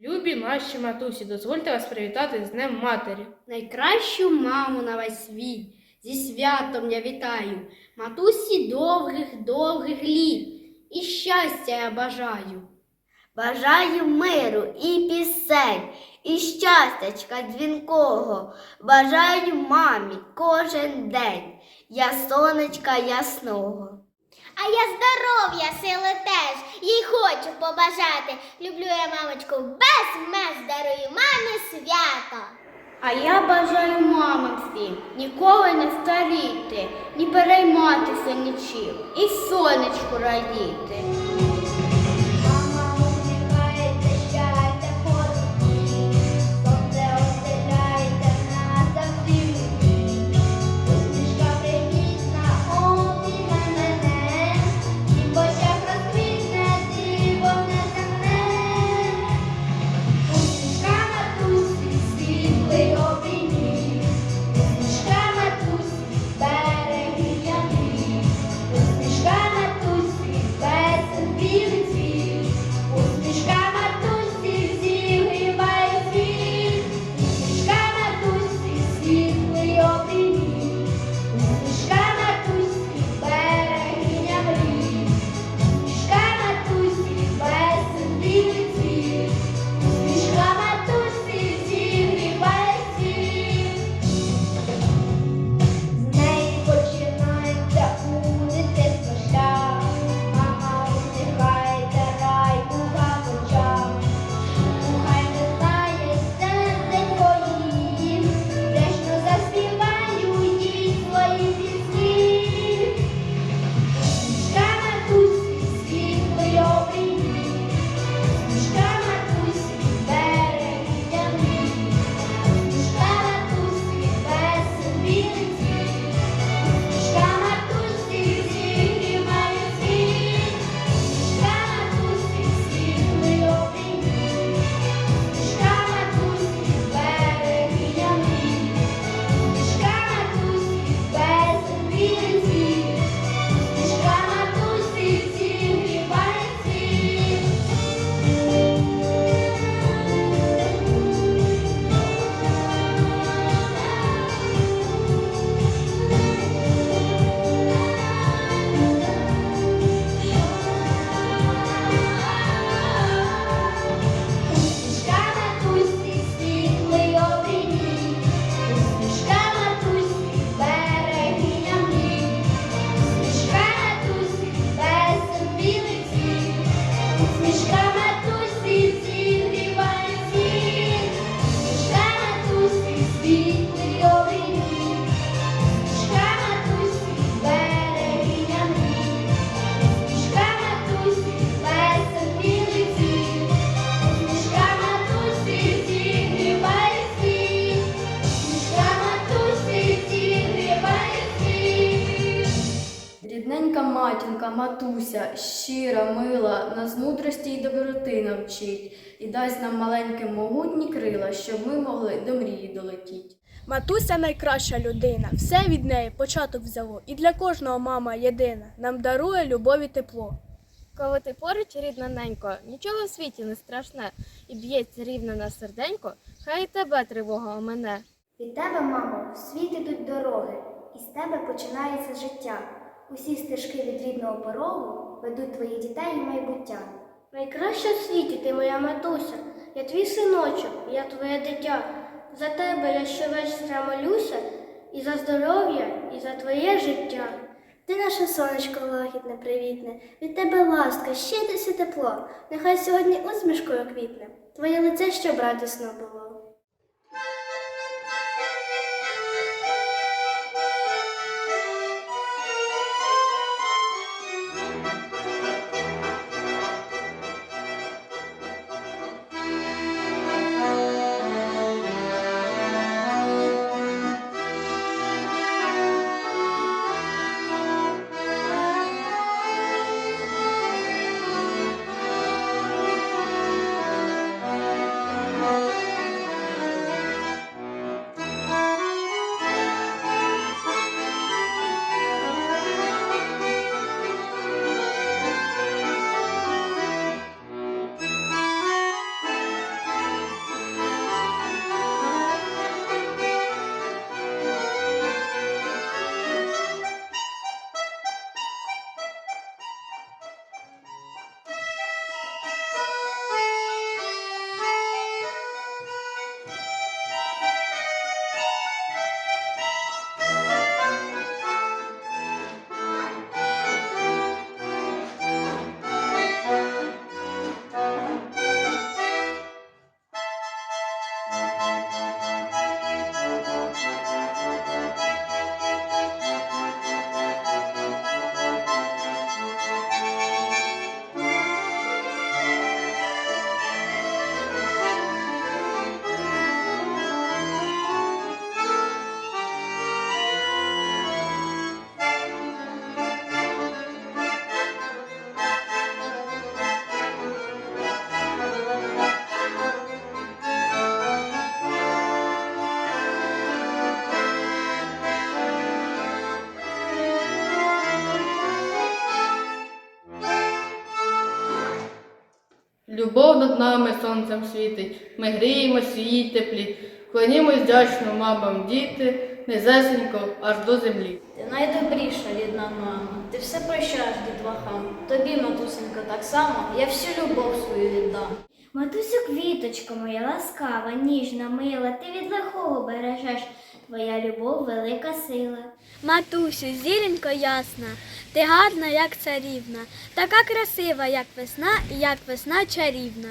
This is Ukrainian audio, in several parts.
Любі наші матусі, дозвольте вас привітати з Днем Матері. Найкращу маму на весь світ. Зі святом я вітаю. Матусі довгих, довгих літ. І щастя я бажаю. Бажаю миру і пісень, і щастячка дзвінкого. Бажаю мамі кожен день, я сонечка ясного. А я здоров'я, сили теж, їй хочу побажати. Люблю я мамочку без меж, дарую мамі свято. А я бажаю мамам ніколи не старіти, ні перейматися нічим, і сонечку радіти. Матуся, щира, мила, нас мудрості й доброти навчить, і дасть нам маленьким могутні крила, щоб ми могли до мрії долетіть. Матуся найкраща людина, все від неї початок взяло, і для кожного мама єдина, нам дарує любов і тепло. Коли ти поруч, рідна ненько, нічого в світі не страшне, і б'ється рівно на серденько, хай і тебе тривога омене. Від тебе, мамо, в світ ідуть дороги, і з тебе починається життя. Усі стежки від рідного порогу ведуть твоїх дітей у майбуття. Найкраща в світі ти моя матуся, я твій синочок, я твоє дитя. За тебе я щовечора молюся, і за здоров'я, і за твоє життя. Ти наше сонечко лагідне, привітне, від тебе ласка, щедрость і тепло. Нехай сьогодні усмішкою квітне, твоє лице щоб радісно було. Над нами сонцем світить, ми гріємось в її теплі, клонімось вдячно мамам діти, незесенько аж до землі. Ти найдобріша рідна мама, ти все прощаєш дітлахам. Тобі, матусенько, так само, я всю любов свою віддам. Матусю, квіточко моя ласкава, ніжна, мила, ти від лихого бережеш. Твоя любов велика сила. Матусю, зіронько ясна, ти гарна, як царівна, така красива, як весна, і як весна чарівна.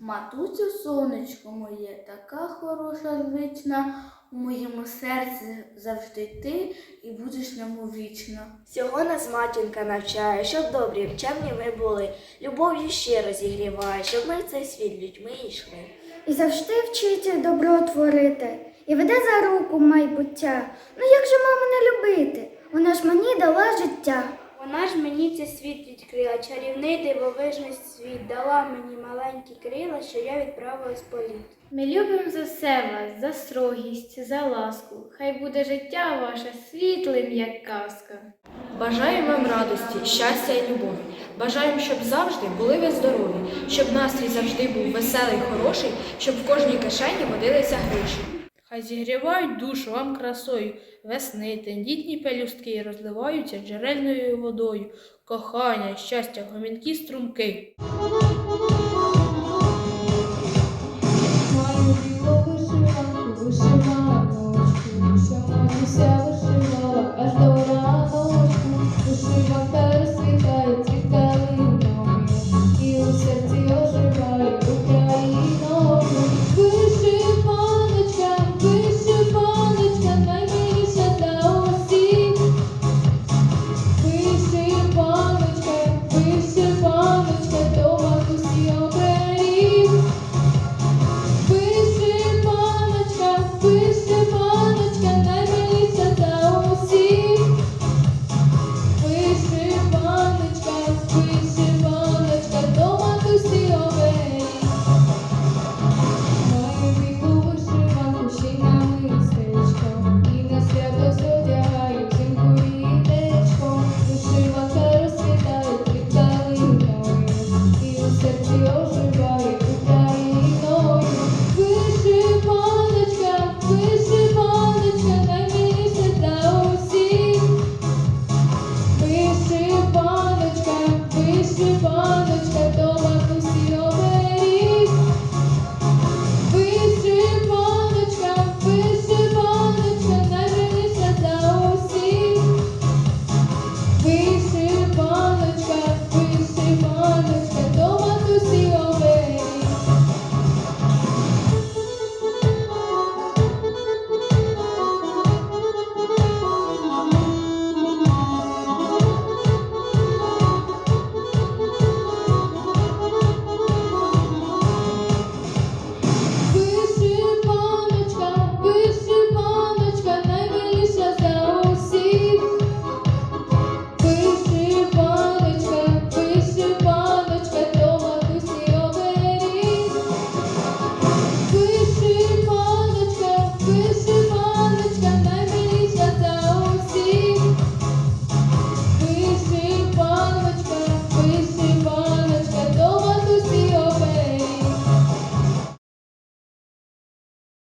Матуцю, сонечко моє, така хороша звична, у моєму серці завжди ти і будеш ньому вічно. Всього нас матінка навчає, щоб добрі, вчебні ми були, любов'ю щиро зігріває, щоб ми в цей світ людьми йшли. І завжди вчить добро творити, і веде за руку майбуття. Ну як же маму не любити? Вона ж мені дала життя. Вона ж мені цей світ відкрила, чарівний дивовижний світ, дала мені маленькі крила, що я відправилась в політ. Ми любимо за все вас, за строгість, за ласку. Хай буде життя ваше світлим, як казка. Бажаємо вам радості, щастя і любові. Бажаємо, щоб завжди були ви здорові, щоб настрій завжди був веселий, хороший, щоб в кожній кишені водилися гроші. Хай зігрівають душу вам красою, весни, тендітні пелюстки розливаються джерельною водою, кохання, щастя, гомінкі струмки.